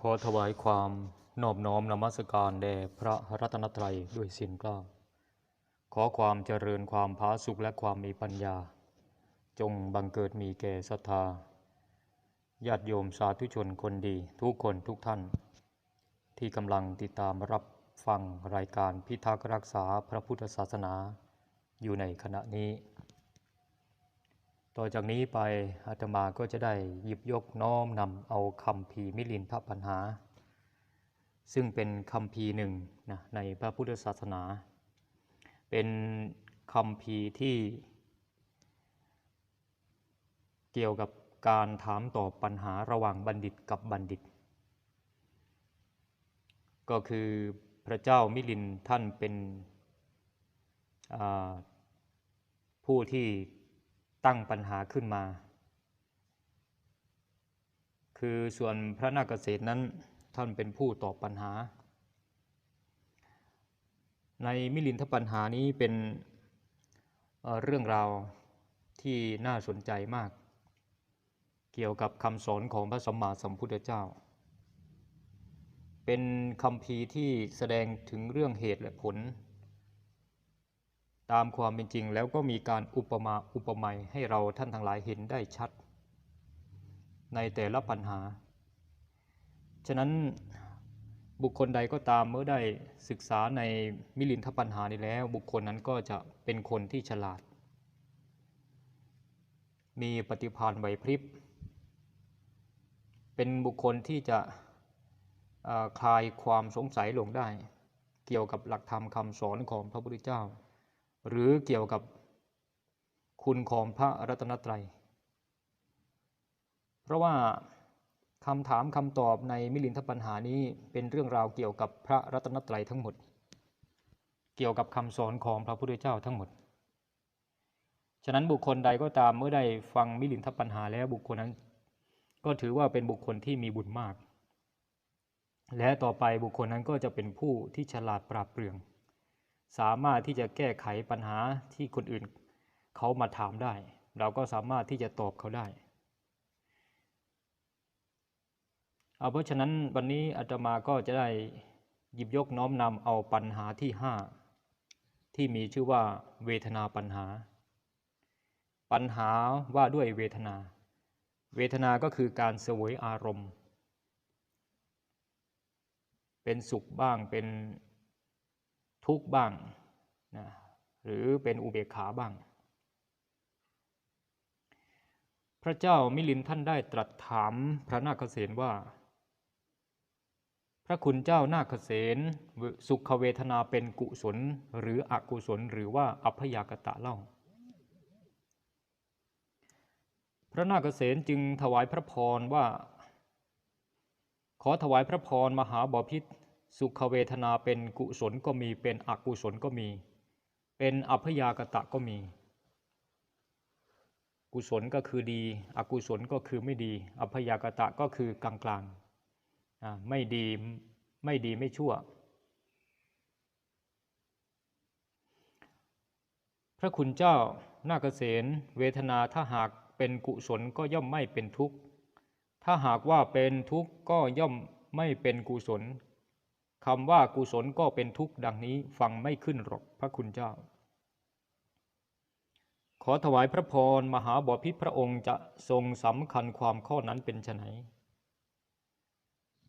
ขอถวายความนอบน้อมนมัสการแด่พระรัตนตรัยด้วยสียงกล้า ขอความเจริญความผาสุกและความมีปัญญา จงบังเกิดมีแก่ศรัทธาญาติโยมสาธุชนคนดีทุกคนทุกท่าน ที่กำลังติดตามรับฟังรายการพิทักษ์รักษาพระพุทธศาสนาอยู่ในขณะนี้ ต่อจากนี้ไปอาตมาก็จะได้หยิบยกน้อมนำเอาคำพีมิลินทปัญหา ซึ่งเป็นคำพีหนึ่งนะในพระพุทธศาสนา เป็นคำพีที่ เกี่ยวกับการถามตอบปัญหาระหว่างบัณฑิตกับบัณฑิต ก็คือพระเจ้ามิลินท่านเป็นผู้ที่ ตั้งปัญหาขึ้นมา คือส่วนพระนาคเษตรนั้นท่านเป็นผู้ตอบปัญหา ในมิลินทปัญหานี้เป็นเเรื่องราวที่น่าสนใจมาก เกี่ยวกับคำสอนของพระสัมมาสัมพุทธเจ้า เป็นคำพีที่แสดงถึงเรื่องเหตุและผล ตามความเป็นจริงแล้วก็มีการอุปมาอุปไมยให้เราท่านทั้งหลายเห็นได้ชัด ในแต่ละปัญหา ฉะนั้นบุคคลใดก็ตามเมื่อได้ศึกษาในมิลินทปัญหานี้แล้ว บุคคลนั้นก็จะเป็นคนที่ฉลาด มีปฏิภาณไหวพริบ เป็นบุคคลที่จะคลายความสงสัยลงได้ เกี่ยวกับหลักธรรมคำสอนของพระพุทธเจ้า หรือเกี่ยวกับคุณของพระรัตนตรัย เพราะว่าคำถามคำตอบในมิลินทปัญหานี้เป็นเรื่องราวเกี่ยวกับพระรัตนตรัยทั้งหมด เกี่ยวกับคำสอนของพระพุทธเจ้าทั้งหมด ฉะนั้นบุคคลใดก็ตามเมื่อได้ฟังมิลินทปัญหาแล้วบุคคลนั้น ก็ถือว่าเป็นบุคคลที่มีบุญมาก และต่อไปบุคคลนั้นก็จะเป็นผู้ที่ฉลาดปราบเปรื่อง สามารถที่จะแก้ไขปัญหาที่คนอื่นเขามาถามได้ เราก็สามารถที่จะตอบเขาได้เอาเพราะฉะนั้นวันนี้อาตมาก็จะได้หยิบยกน้อมนำเอาปัญหาที่ห้าที่มีชื่อว่าเวทนาปัญหา ปัญหาว่าด้วยเวทนา เวทนาก็คือการเสวยอารมณ์ เป็นสุขบ้างเป็น ทุกข์บ้างนะหรือเป็นอุเบกขาบ้าง พระเจ้ามิลินท่านได้ตรัสถามพระนาคเษนว่า พระคุณเจ้านาคเษนสุขเวทนาเป็นกุศลหรืออกุศลหรือว่าอัพยากตะเล่า พระนาคเษนจึงถวายพระพรว่า ขอถวายพระพรมหาบพิษ สุขเวทนาเป็นกุศลก็มี เป็นอกุศลก็มี เป็นอัพยากตะก็มี กุศลก็คือดี อกุศลก็คือไม่ดี อัพยากตะก็คือกลางกลางไม่ดีไม่ดีไม่ชั่ว พระคุณเจ้านาคเษนเวทนาถ้าหากเป็นกุศลก็ย่อมไม่เป็นทุกข์ ถ้าหากว่าเป็นทุกข์ก็ย่อมไม่เป็นกุศล คำว่ากุศลก็เป็นทุกข์ดังนี้ฟังไม่ขึ้นหรอกพระคุณเจ้า ขอถวายพระพรมหาบพิตรพระองค์จะทรงสำคัญความข้อนั้นเป็นไฉน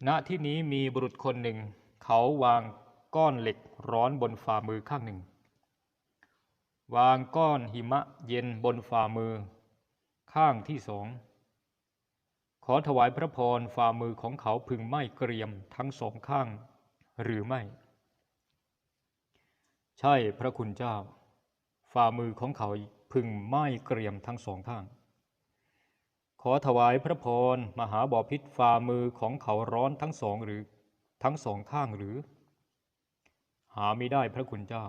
ณที่นี้มีบุรุษคนหนึ่ง เขาวางก้อนเหล็กร้อนบนฝ่ามือข้างหนึ่ง วางก้อนหิมะเย็นบนฝ่ามือ ข้างที่สองขอถวายพระพรฝ่ามือของเขาพึงไม่เกรียมทั้งสองข้าง หรือไม่ ใช่พระคุณเจ้า ฝ่ามือของเขาพึงไหม่เกรียมทั้งสองข้าง ขอถวายพระพรมหาบอพิษฝ่ามือของเขาร้อนทั้งสองหรือทั้งสองข้างหรือ หาไม่ได้พระคุณเจ้า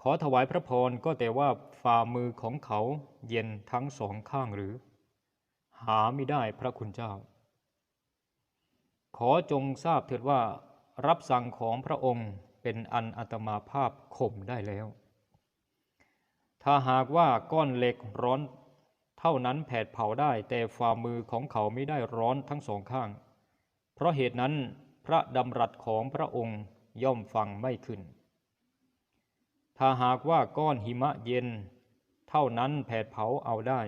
ขอถวายพระพรก็แต่ว่าฝ่ามือของเขาเย็นทั้งสองข้างหรือ หาไม่ได้พระคุณเจ้า ขอจงทราบเถิดว่า รับสั่งของพระองค์เป็นอันอัตมาภาพข่มได้แล้ว ถ้าหากว่าก้อนเหล็กร้อนเท่านั้นแผดเผาได้แต่ฝ่ามือของเขาไม่ได้ร้อนทั้งสองข้าง เพราะเหตุนั้นพระดำรัสของพระองค์ย่อมฟังไม่ขึ้น ถ้าหากว่าก้อนหิมะเย็น เท่านั้นแผดเผาเอาได้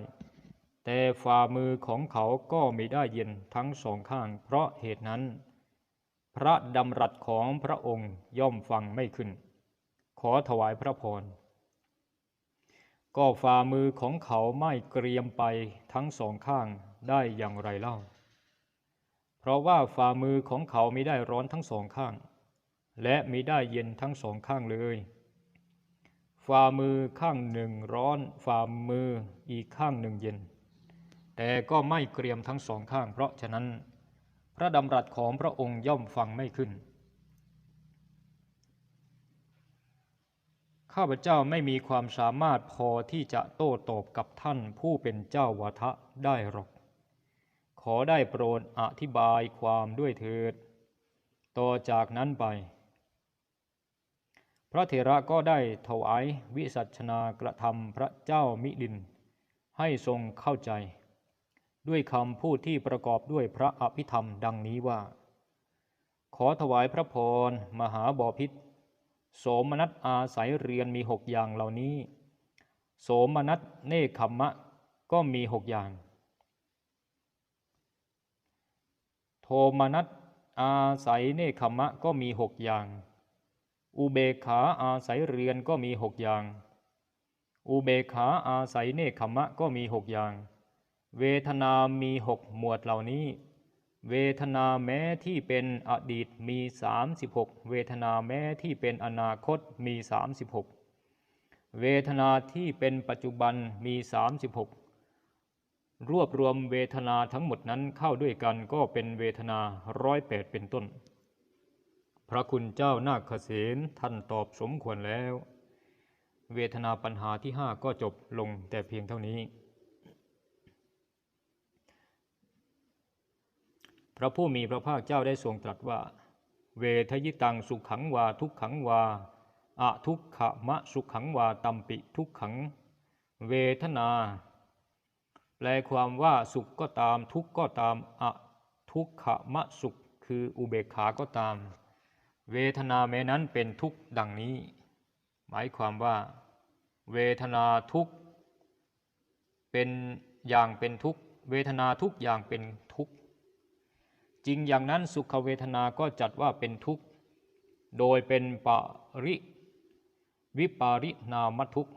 แต่ฝ่ามือของเขาก็ไม่ได้เย็นทั้งสองข้าง เพราะเหตุนั้น พระดำรัสของพระองค์ย่อมฟังไม่ขึ้น ขอถวายพระพร ก็ฝ่ามือของเขาไม่เกรียมไปทั้งสองข้างได้อย่างไรเล่า เพราะว่าฝ่ามือของเขาไม่ได้ร้อนทั้งสองข้าง และไม่ได้เย็นทั้งสองข้างเลย ฝ่ามือข้างหนึ่งร้อน ฝ่ามืออีกข้างหนึ่งเย็น แต่ก็ไม่เกรียมทั้งสองข้าง เพราะฉะนั้น พระดำรัสของพระองค์ย่อมฟังไม่ขึ้น ข้าพเจ้าไม่มีความสามารถพอที่จะโต้ตอบกับท่านผู้เป็นเจ้าวาทะได้หรอก ขอได้โปรดอธิบายความด้วยเถิด ต่อจากนั้นไป พระเถระก็ได้ถวายวิสัชนากระทำพระเจ้ามิลิน ให้ทรงเข้าใจ ด้วยคำพูดที่ประกอบด้วยพระอภิธรรมดังนี้ว่า ขอถวายพระพรมหาบอพิษโสมนัสอาศัยเรียนมีหกอย่างเหล่านี้ โสมนัสเนคขมมะก็มีหกอย่าง โทมนัสอาศัยเนคขมมะก็มีหกอย่าง อุเบขาอาศัยเรียนก็มีหกอย่าง อุเบขาอาศัยเนคขมมะก็มีหกอย่าง เวทนามีหกหมวดเหล่านี้ เวทนาแม้ที่เป็นอดีตมี 36 เวทนาแม้ที่เป็นอนาคตมี 36 เวทนาที่เป็นปัจจุบันมี 36 รวบรวมเวทนาทั้งหมดนั้นเข้าด้วยกันก็เป็นเวทนาร้อยแปดเป็นต้น พระคุณเจ้านาคเสนท่านตอบสมควรแล้ว เวทนาปัญหาที่ห้าก็จบลงแต่เพียงเท่านี้ ระผู้มีพระภาคเจ้าได้ทรงตรัสว่า เวทยิตังสุขขังวาทุกขังวาอะทุกขมะสุขขังวาตัมปิทุกขัง เวทนา แปลความว่าสุขก็ตามทุกข์ก็ตามอะทุกขมะสุขคืออุเบกขาก็ตาม เวทนาแม้นั้นเป็นทุกข์ดังนี้ หมายความว่า เวทนาทุกข์เป็นอย่างเป็นทุกข์เวทนาทุกอย่างเป็น จริงอย่างนั้นสุขเวทนาก็จัดว่าเป็นทุกข์ โดยเป็นปริวิปารินามทุกข์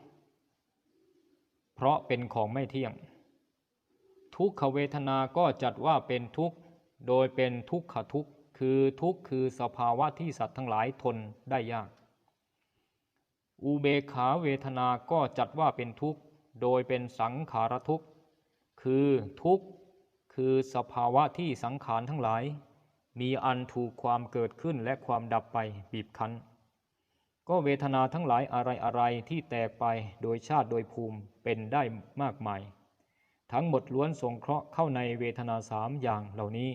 เพราะเป็นของไม่เที่ยง ทุกขเวทนาก็จัดว่าเป็นทุกข์โดยเป็นทุกขทุกข์คือทุกข์คือสภาวะที่สัตว์ทั้งหลายทนได้ยาก อุเบกขาเวทนาก็จัดว่าเป็นทุกข์โดยเป็นสังขารทุกข์คือทุกข์ คือสภาวะที่สังขารทั้งหลาย มีอันถูกความเกิดขึ้นและความดับไปบีบคั้น ก็เวทนาทั้งหลายอะไรอะไรที่แตกไปโดยชาติโดยภูมิเป็นได้มากมาย ทั้งหมดล้วนสงเคราะห์เข้าในเวทนาสามอย่างเหล่านี้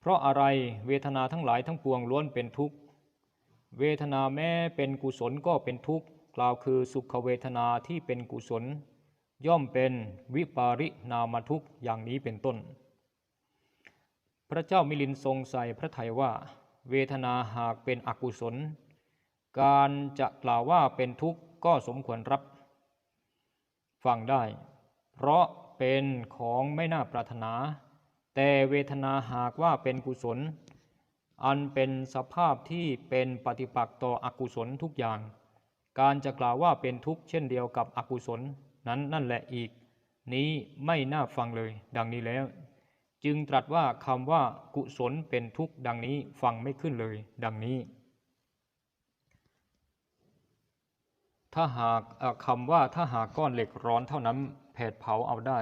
เพราะอะไรเวทนาทั้งหลายทั้งปวงล้วนเป็นทุกข์ เวทนาแม้เป็นกุศลก็เป็นทุกข์กล่าวคือสุขเวทนาที่เป็นกุศล ย่อมเป็นวิปารินามทุกข์อย่างนี้เป็นต้น พระเจ้ามิลินทรงใส่พระทัยว่า เวทนาหากเป็นอกุศล การจะกล่าวว่าเป็นทุกข์ก็สมควรรับ ฟังได้ เพราะเป็นของไม่น่าปรารถนา แต่เวทนาหากว่าเป็นกุศล อันเป็นสภาพที่เป็นปฏิปักษ์ต่ออกุศลทุกอย่าง การจะกล่าวว่าเป็นทุกข์เช่นเดียวกับอกุศล นั้นนั่นแหละอีก นี้ไม่น่าฟังเลย ดังนี้แล้ว จึงตรัสว่าคำว่ากุศลเป็นทุกข์ดังนี้ฟังไม่ขึ้นเลย ดังนี้ ถ้าหากคำว่าถ้าหากก้อนเหล็กร้อนเท่านั้นแผดเผาเอาได้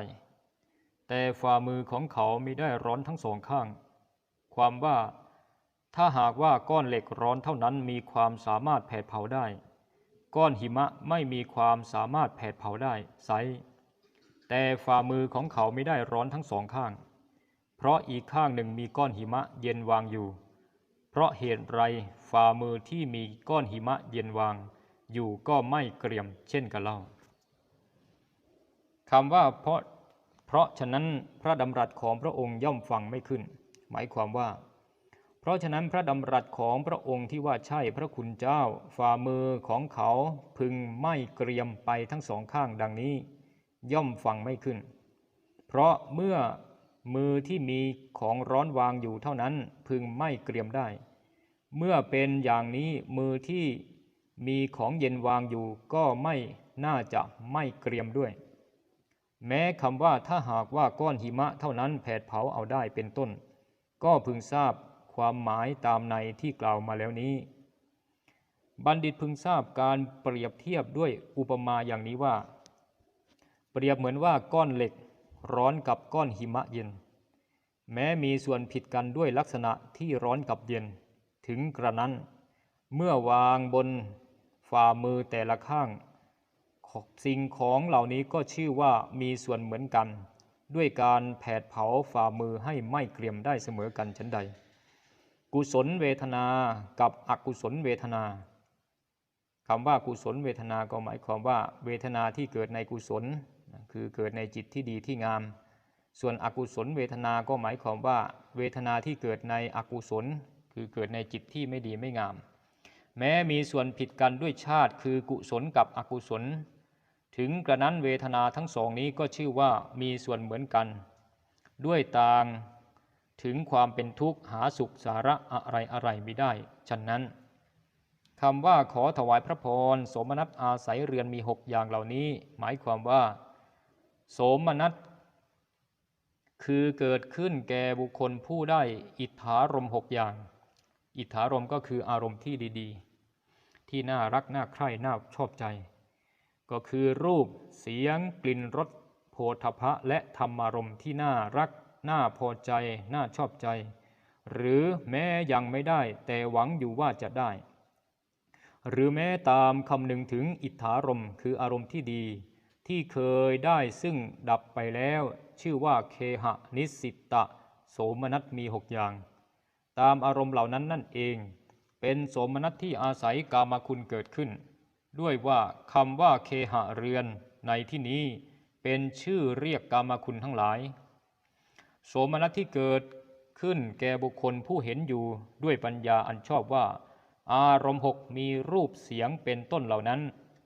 แต่ฝ่ามือของเขาไม่ได้ร้อนทั้งสองข้าง ความว่าถ้าหากว่าก้อนเหล็กร้อนเท่านั้นมีความสามารถแผดเผาได้ ก้อนหิมะไม่มีความสามารถแผดเผาได้ไซแต่ฝ่ามือของเขาไม่ได้ร้อนทั้งสองข้าง เพราะอีกข้างหนึ่งมีก้อนหิมะเย็นวางอยู่ เพราะเหตุไรฝ่ามือที่มีก้อนหิมะเย็นวาง อยู่ก็ไม่เกรียมเช่นกันเล่าคำว่าเพราะเพราะฉะนั้นพระดำรัสของพระองค์ย่อมฟังไม่ขึ้น หมายความว่า เพราะฉะนั้นพระดำรัสของพระองค์ที่ว่าใช่พระคุณเจ้า ฝ่ามือของเขาพึงไม่เกรียมไปทั้งสองข้างดังนี้ ย่อมฟังไม่ขึ้น เพราะเมื่อมือที่มีของร้อนวางอยู่เท่านั้นพึงไม่เกรียมได้ เมื่อเป็นอย่างนี้มือที่มีของเย็นวางอยู่ก็ไม่น่าจะไม่เกรียมด้วย แม้คำว่าถ้าหากว่าก้อนหิมะเท่านั้นแผดเผาเอาได้เป็นต้น ก็พึงทราบ ความหมายตามในที่กล่าวมาแล้วนี้ บัณฑิตพึงทราบการเปรียบเทียบด้วยอุปมาอย่างนี้ว่า เปรียบเหมือนว่าก้อนเหล็กร้อนกับก้อนหิมะเย็น แม้มีส่วนผิดกันด้วยลักษณะที่ร้อนกับเย็น ถึงกระนั้น เมื่อวางบนฝ่ามือแต่ละข้าง สิ่งของเหล่านี้ก็ชื่อว่ามีส่วนเหมือนกัน ด้วยการแผดเผาฝ่ามือให้ไม่เกรียมได้เสมอกันฉันใด กุศลเวทนากับอกุศลเวทนาคำว่ากุศลเวทนาก็หมายความว่า เวทนาที่เกิดในกุศล คือเกิดในจิตที่ดีที่งาม ส่วนอกุศลเวทนาก็หมายความว่า เวทนาที่เกิดในอกุศล คือเกิดในจิตที่ไม่ดีไม่งาม แม้มีส่วนผิดกันด้วยชาติ คือกุศลกับอกุศล ถึงกระนั้นเวทนาทั้งสองนี้ก็ชื่อว่ามีส่วนเหมือนกัน ด้วยต่าง ถึงความเป็นทุกข์หาสุขสาระอะไรอะไรไม่ได้ ฉะนั้นคำว่าขอถวายพระพรสมนัสอาศัยเรือนมีหกอย่างเหล่านี้ หมายความว่า โสมนัสคือเกิดขึ้นแก่บุคคลผู้ได้อิทธารมหกอย่าง อิทธารมก็คืออารมณ์ที่ดีๆ ที่น่ารักน่าใคร่น่าชอบใจ ก็คือรูปเสียงกลิ่นรสโผฏฐะและธรรมารมณ์ที่น่ารัก น่าพอใจ น่าชอบใจ หรือแม้ยังไม่ได้ แต่หวังอยู่ว่าจะได้ หรือแม้ตามคำนึงถึงอิทธารมคืออารมณ์ที่ดี ที่เคยได้ซึ่งดับไปแล้ว ชื่อว่าเคหะนิสิตะ โสมนัสมีหกอย่าง ตามอารมณ์เหล่านั้นนั่นเอง เป็นโสมนัสที่อาศัยกามคุณเกิดขึ้น ด้วยว่าคำว่าเคหะเรือนในที่นี้เป็นชื่อเรียกกามคุณทั้งหลาย โสมนัสที่เกิดขึ้นแก่บุคคลผู้เห็นอยู่ด้วยปัญญาอันชอบว่า อารมณ์หกมีรูปเสียงเป็นต้นเหล่านั้น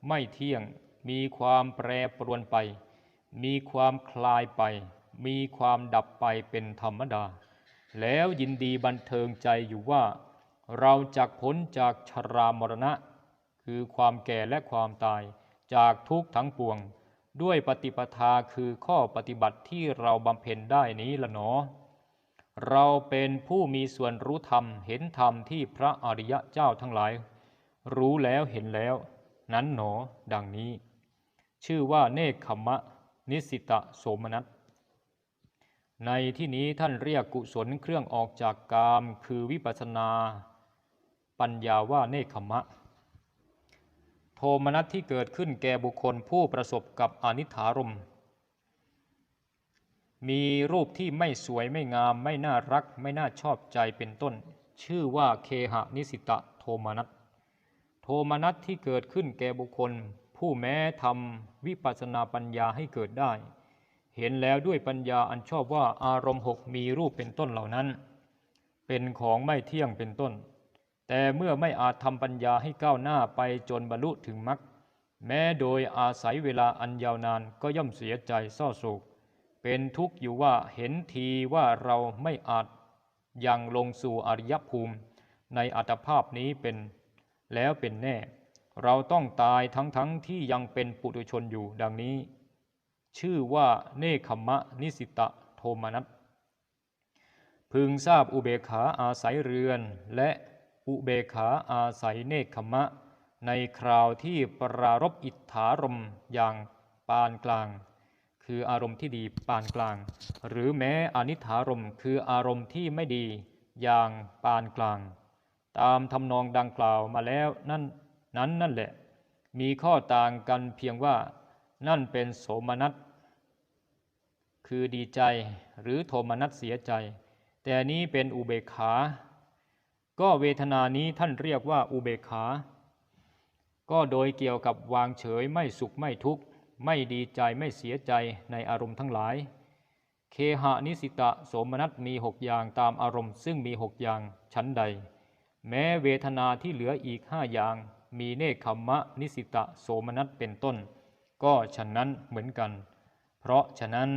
ไม่เที่ยง มีความแปรปรวนไป มีความคลายไป มีความดับไปเป็นธรรมดา แล้วยินดีบันเทิงใจอยู่ว่า เราจักพ้นจากชรามรณะ คือความแก่และความตายจากทุกทั้งปวง ด้วยปฏิปทาคือข้อปฏิบัติที่เราบำเพ็ญได้นี้ละหนอ เราเป็นผู้มีส่วนรู้ธรรมเห็นธรรมที่พระอริยะเจ้าทั้งหลาย รู้แล้วเห็นแล้ว นั้นหนอดังนี้ ชื่อว่าเนคขมะ นิสิตะโสมนัสในที่นี้ท่านเรียกกุศลเครื่องออกจากกาม คือวิปัสนา ปัญญาว่าเนคขมะ โทมนัสที่เกิดขึ้นแก่บุคคลผู้ประสบกับอนิถารม มีรูปที่ไม่สวยไม่งาม ไม่น่ารัก ไม่น่าชอบใจเป็นต้น ชื่อว่าเคหะนิสิตะโทมนัสโทมนัสที่เกิดขึ้นแก่บุคคล ผู้แม้ทำวิปัสนาปัญญาให้เกิดได้ เห็นแล้วด้วยปัญญาอันชอบว่าอารมณ์หกมีรูปเป็นต้นเหล่านั้น เป็นของไม่เที่ยงเป็นต้น แต่เมื่อไม่อาจทำปัญญาให้ก้าวหน้าไปจนบรรลุถึงมรรคแม้โดยอาศัยเวลาอันยาวนานก็ย่อมเสียใจเศร้าโศก เป็นทุกข์อยู่ว่าเห็นทีว่าเราไม่อาจยังลงสู่อริยภูมิ ในอัตภาพนี้เป็นแล้วเป็นแน่ เราต้องตายทั้งๆทที่ยังเป็นปุถุชนอยู่ดังนี้ ชื่อว่าเนคขมะนิสิตะโทมนัสพึงทราบอุเบขาอาศัยเรือนและ อุเบขาอาศัยเนคขมะ ในคราวที่ปรารบอิทธารมอย่างปานกลาง คืออารมณ์ที่ดีปานกลาง หรือแม้อนิถารมคืออารมณ์ที่ไม่ดีอย่างปานกลาง ตามทำนองดังกล่าวมาแล้วนั่นนั้นนั่นแหละ มีข้อต่างกันเพียงว่านั่นเป็นโสมนัสคือดีใจหรือโทมนัสเสียใจ แต่นี้เป็นอุเบกขา ก็เวทนานี้ท่านเรียกว่าอุเบกขา ก็โดยเกี่ยวกับวางเฉยไม่สุขไม่ทุกข์ ไม่ดีใจไม่เสียใจในอารมณ์ทั้งหลาย เคหะนิสิตะโสมนัสมีหกอย่างตามอารมณ์ ซึ่งมีหกอย่างชั้นใด แม้เวทนาที่เหลืออีกห้าอย่าง มีเนคขมมะนิสิตะโสมนัสเป็นต้น ก็ฉะนั้นเหมือนกัน เพราะฉะนั้น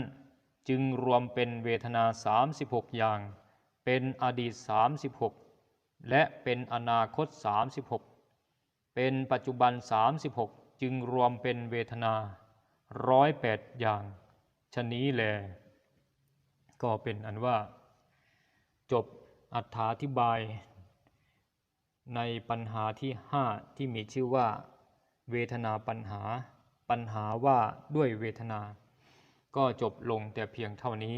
จึงรวมเป็นเวทนา 36 อย่าง เป็นอดีต 36 และเป็นอนาคต 36 เป็นปัจจุบัน 36 จึงรวมเป็นเวทนาร้อยแปดอย่างชนี้แล ก็เป็นอันว่า จบอัถาธิบาย ในปัญหาที่ห้าที่มีชื่อว่า เวทนาปัญหา ปัญหาว่าด้วยเวทนา ก็จบลงแต่เพียงเท่านี้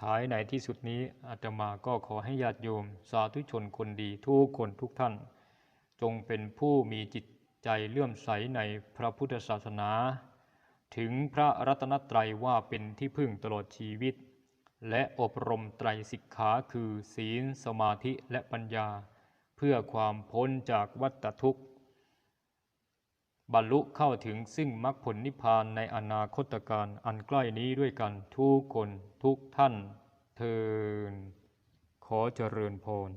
ท้ายในที่สุดนี้อาตมาก็ขอให้ญาติโยม สาธุชนคนดีทุกคนทุกท่าน จงเป็นผู้มีจิตใจเลื่อมใสในพระพุทธศาสนา ถึงพระรัตนตรัยว่าเป็นที่พึ่งตลอดชีวิต และอบรมไตรสิกขาคือศีลสมาธิและปัญญา เพื่อความพ้นจากวัฏทุกข์ บรรลุเข้าถึงซึ่งมรรคผลนิพพานในอนาคตการอันใกล้นี้ด้วยกันทุกคนทุกท่านเทินขอเจริญพร